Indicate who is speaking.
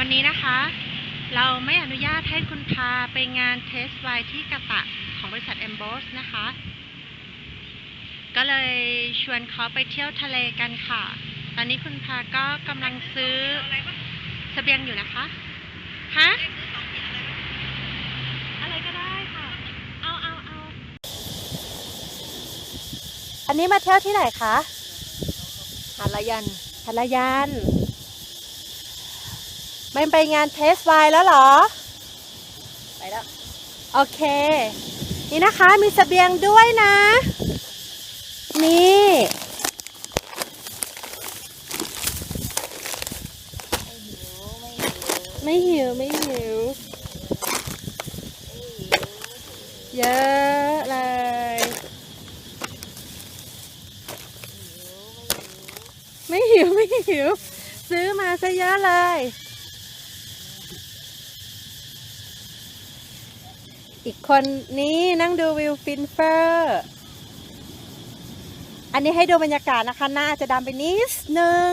Speaker 1: วันนี้นะคะ เราไม่อนุญาตให้คุณพาไปงานเทสไวน์ที่กะตะของบริษัท e m b o s นะคะ ก็เลยชวนเขาไปเที่ยวทะเลกันค่ะ ตอนนี้คุณพาก็กำลังซื้อเสบียงอยู่นะคะ ฮะอะไรก็ได้ค่ะ เอาเอาเอา
Speaker 2: อันนี้มาเที่ยวที่ไหนคะ
Speaker 3: หาดละยัน
Speaker 2: พัทยาน ไม่ไปงานเทสไวน์แล้วเหรอ
Speaker 3: ไปแล้ว
Speaker 2: โอเค นี่นะคะมีเสบียงด้วยนะ นี่ ไม่หิว ไม่หิว เยอะเลยไม่หิว ไม่หิว ซื้อมาซะเยอะเลย อีกคนนี้นั่งดูวิวฟินเฟอร์ อันนี้ให้ดูบรรยากาศนะคะ หน้าจะดำไปนิดนึง